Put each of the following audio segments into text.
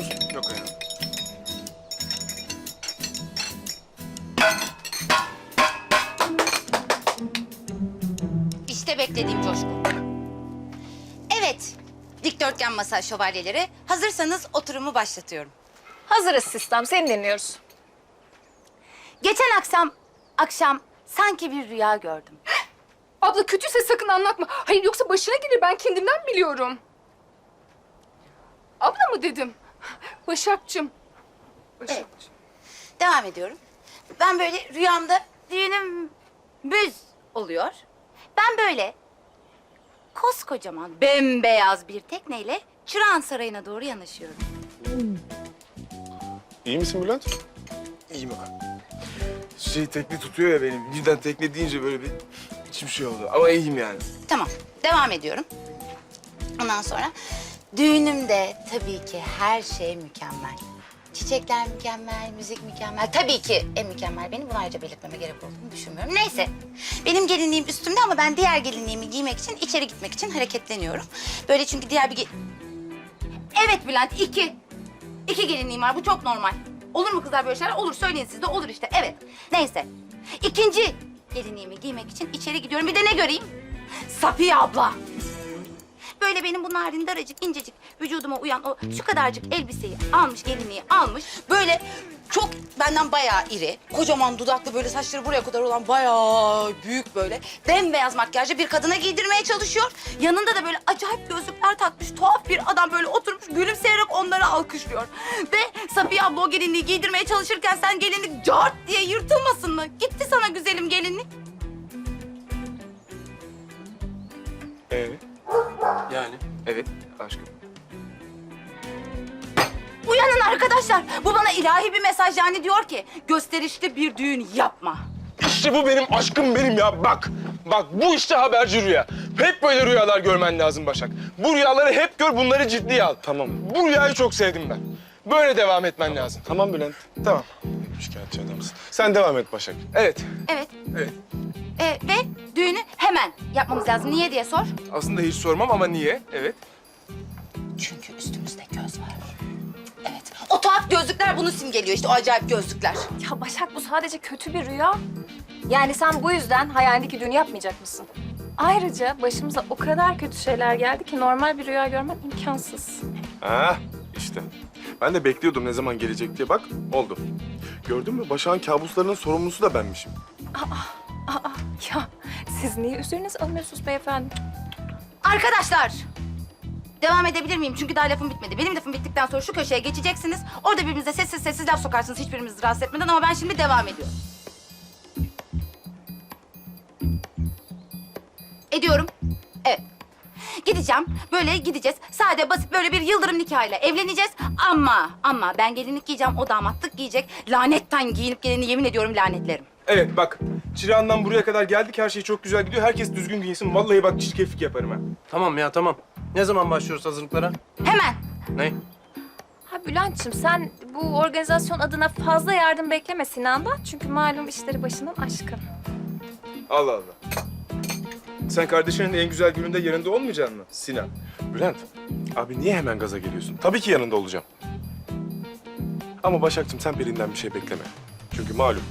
istiyor musun? Yok hayatım. İşte beklediğim coşku. Evet, dikdörtgen masa şövalyeleri. Hazırsanız oturumu başlatıyorum. Hazırız sistem, seni dinliyoruz. Geçen akşam, akşam sanki bir rüya gördüm. Abla kötüyse sakın anlatma. Hayır yoksa başına gelir ben kendimden biliyorum. Abla mı dedim? Başakçım. Başakçım. Devam ediyorum. Ben böyle rüyamda düğünüm büz oluyor. Ben böyle koskocaman bembeyaz bir tekneyle Çırağan Sarayı'na doğru yanaşıyorum. İyi misin Bülent? İyiyim abi. Şey tekne tutuyor ya benim. Birden tekne deyince böyle bir içim şey oldu. Ama iyiyim yani. Tamam, devam ediyorum. Ondan sonra düğünümde tabii ki her şey mükemmel. Çiçekler mükemmel, müzik mükemmel. Tabii ki en mükemmel benim. Bunu ayrıca belirtmeme gerek olduğunu düşünmüyorum. Neyse, benim gelinliğim üstümde ama ben diğer gelinliğimi giymek için, içeri gitmek için hareketleniyorum. Böyle çünkü diğer bir... Evet Bülent, iki. İki gelinliğim var, bu çok normal. Olur mu kızlar böyle şeyler? Olur, söyleyin siz de olur işte, evet. Neyse, ikinci gelinliğimi giymek için içeri gidiyorum. Bir de ne göreyim? Safiye abla. Böyle benim bu narin daracık incecik vücuduma uyan o şu kadarcık elbiseyi almış gelinliği almış. Böyle çok benden bayağı iri, kocaman dudaklı böyle saçları buraya kadar olan bayağı büyük böyle bembeyaz makyajlı bir kadına giydirmeye çalışıyor. Yanında da böyle acayip gözlükler takmış tuhaf bir adam böyle oturmuş gülümseyerek onları alkışlıyor. Ve Safiye abla o gelinliği giydirmeye çalışırken sen gelinlik cart diye yırtılmasın mı? Gitti sana güzelim gelinlik. Ee? Yani. Evet aşkım. Uyanın arkadaşlar. Bu bana ilahi bir mesaj yani diyor ki gösterişli bir düğün yapma. İşte bu benim aşkım benim ya. Bak. Bak bu işte haberci rüya. Hep böyle rüyalar görmen lazım Başak. Bu rüyaları hep gör, bunları ciddiye al. Tamam. Bu rüyayı çok sevdim ben. Böyle devam etmen lazım. Tamam Bülent. Tamam. Şikayetçi adamsın. Sen devam et Başak. Evet. Evet. Evet. Ee, ve düğünü hemen yapmamız lazım. Niye diye sor. Aslında hiç sormam ama niye? Evet. Çünkü üstümüzde göz var. Evet. O tuhaf gözlükler bunu simgeliyor işte o acayip gözlükler. Ya Başak bu sadece kötü bir rüya. Yani sen bu yüzden hayalindeki düğünü yapmayacak mısın? Ayrıca başımıza o kadar kötü şeyler geldi ki normal bir rüya görmen imkansız. Ha işte. Ben de bekliyordum ne zaman gelecek diye. Bak oldu. Gördün mü? Başak'ın kabuslarının sorumlusu da benmişim. Aa ya siz niye üzerinize alınıyorsunuz beyefendi? Arkadaşlar. Devam edebilir miyim? Çünkü daha lafım bitmedi. Benim lafım bittikten sonra şu köşeye geçeceksiniz. Orada birbirinize sessiz sessiz laf sokarsınız hiçbirimizi rahatsız etmeden ama ben şimdi devam ediyorum. Ediyorum. Evet. Gideceğim. Böyle gideceğiz. Sade basit böyle bir yıldırım nikahıyla evleneceğiz. Ama ama ben gelinlik giyeceğim. O damatlık giyecek. Lanetten giyinip geleni yemin ediyorum lanetlerim. Evet bak. Çırağan'dan buraya kadar geldik. Her şey çok güzel gidiyor. Herkes düzgün giyinsin. Vallahi bak çirkeflik yaparım ha. Tamam ya tamam. Ne zaman başlıyoruz hazırlıklara? Hemen. Ne? Ha Bülent'ciğim sen bu organizasyon adına fazla yardım bekleme Sinan'dan. Çünkü malum işleri başından aşkın. Allah Allah. Sen kardeşinin en güzel gününde yanında olmayacaksın mı Sinan? Bülent, abi niye hemen gaza geliyorsun? Tabii ki yanında olacağım. Ama Başak'cığım sen Pelin'den bir şey bekleme. Çünkü malum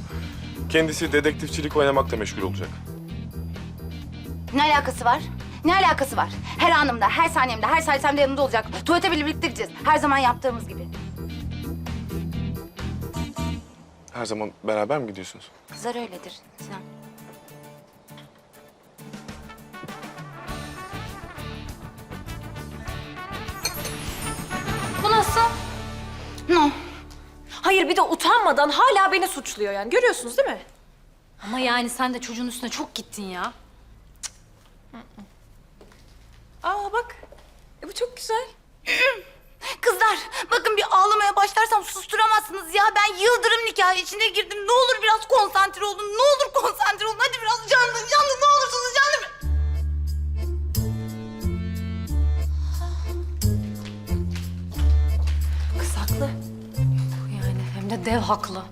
kendisi dedektifçilik oynamakla meşgul olacak. Ne alakası var? Ne alakası var? Her anımda, her saniyemde, her salisemde yanında olacak. Tuvalete bile birlikte gideceğiz. Her zaman yaptığımız gibi. Her zaman beraber mi gidiyorsunuz? Kızlar öyledir Sinan. Hayır bir de utanmadan hala beni suçluyor yani. Görüyorsunuz değil mi? Ama yani sen de çocuğun üstüne çok gittin ya. Aa bak. E, bu çok güzel. Kızlar bakın bir ağlamaya başlarsam susturamazsınız ya. Ben yıldırım nikahı içine girdim. Ne olur biraz konsantre olun. Ne olur konsantre olun. Dev haklı.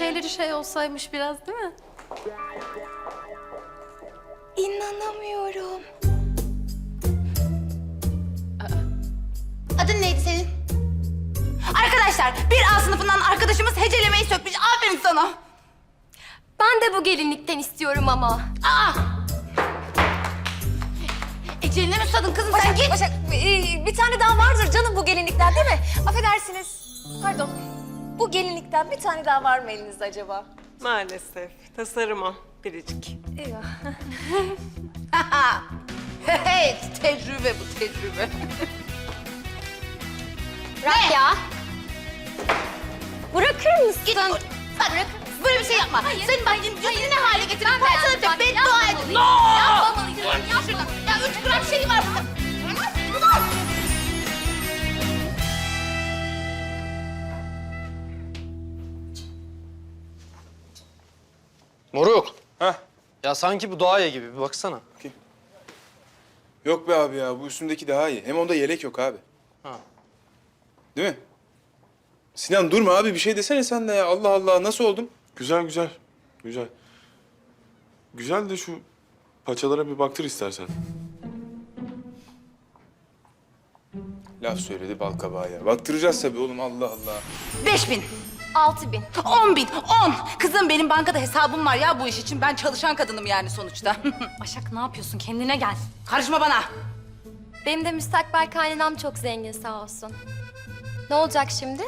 Şeyleri şey olsaymış biraz değil mi? İnanamıyorum. Adın neydi senin? Arkadaşlar bir A sınıfından arkadaşımız hecelemeyi sökmüş. Aferin sana. Ben de bu gelinlikten istiyorum ama. Aa! Eceline mi susadın kızım sen git. Başak, e, bir tane daha vardır canım bu gelinlikten değil mi? Affedersiniz. Pardon. Bu gelinlikten bir tane daha var mı elinizde acaba? Maalesef. Tasarım o. Biricik. Eyvah. hey tecrübe bu tecrübe. Bırak ya. Bırakır mısın? Git bak, böyle bir şey yapma. Senin bak yüzünü ne hale getirdin. Ben sana beddua edin. Yapmamalıydım. Ya şuradan. Ya üç gram şey Moruk. Heh. Ya sanki bu doğaya gibi bir baksana. Yok be abi ya bu üstümdeki daha iyi. Hem onda yelek yok abi. Ha. Değil mi? Sinan durma abi bir şey desene sen de ya. Allah Allah nasıl oldum? Güzel güzel. Güzel. Güzel de şu paçalara bir baktır istersen. Laf söyledi bal kabağı ya. Baktıracağız tabii oğlum Allah Allah. Beş bin. Altı bin. On bin. On. Kızım benim bankada hesabım var ya bu iş için. Ben çalışan kadınım yani sonuçta. Başak ne yapıyorsun? Kendine gel. Karışma bana. Benim de müstakbel kaynanam çok zengin sağ olsun. Ne olacak şimdi?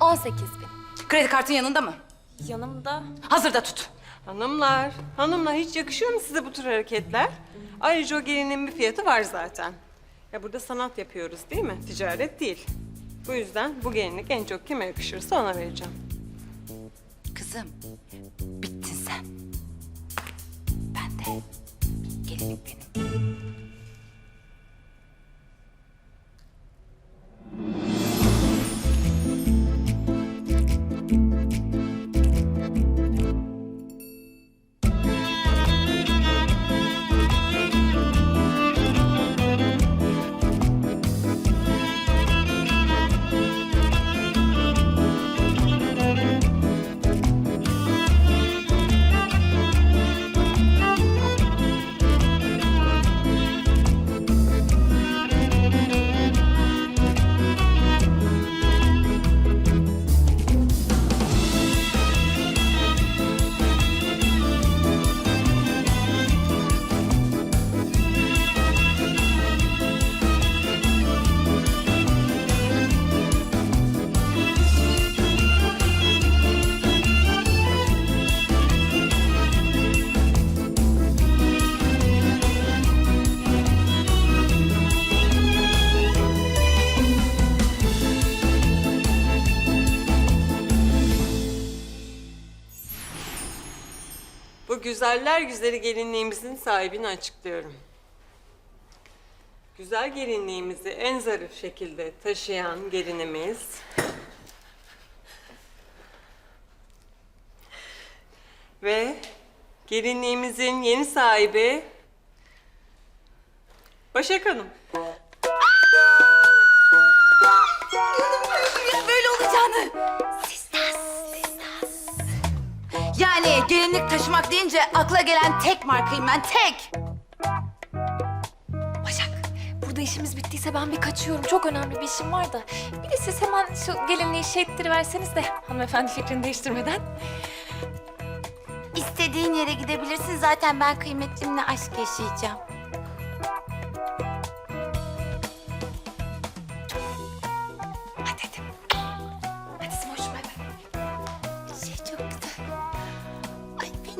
18 bin. Kredi kartın yanında mı? Yanımda. Hazırda tut. Hanımlar, hanımlar hiç yakışıyor mu size bu tür hareketler? Ayrıca o gelinin bir fiyatı var zaten. Ya burada sanat yapıyoruz değil mi? Ticaret değil. Bu yüzden bu gelinlik en çok kime yakışırsa ona vereceğim. Kızım, bittin sen. Ben de. Gelinlik benim. Bu güzeller güzeli gelinliğimizin sahibini açıklıyorum. Güzel gelinliğimizi en zarif şekilde taşıyan gelinimiz... Ve gelinliğimizin yeni sahibi... Başak Hanım. Böyle olacağını. Gelinlik taşımak deyince akla gelen tek markayım ben, tek. Başak, burada işimiz bittiyse ben bir kaçıyorum. Çok önemli bir işim var da. Bir de siz hemen şu gelinliği şey verseniz de hanımefendi fikrini değiştirmeden. İstediğin yere gidebilirsin. Zaten ben kıymetlimle aşk yaşayacağım.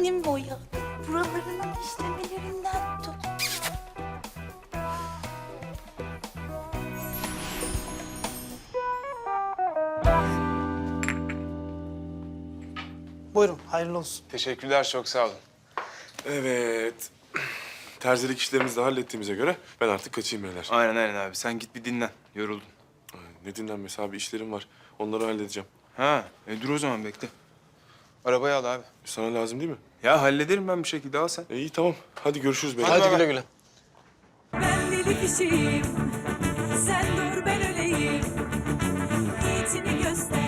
Benim boya. Buralarının işlemelerinden tut. Buyurun hayırlı olsun. Teşekkürler çok sağ olun. Evet. Terzilik işlerimizi de hallettiğimize göre ben artık kaçayım beyler. Aynen aynen abi sen git bir dinlen. Yoruldun. Ay, Ne dinlenmesi abi işlerim var. Onları halledeceğim. Ha e, dur o zaman bekle. Arabayı al abi. Sana lazım değil mi? Ya hallederim ben bir şekilde al sen. E, iyi tamam. Hadi görüşürüz beyler. Hadi güle güle. Ben deli kişiyim Sen dur ben öleyim Niyetini göster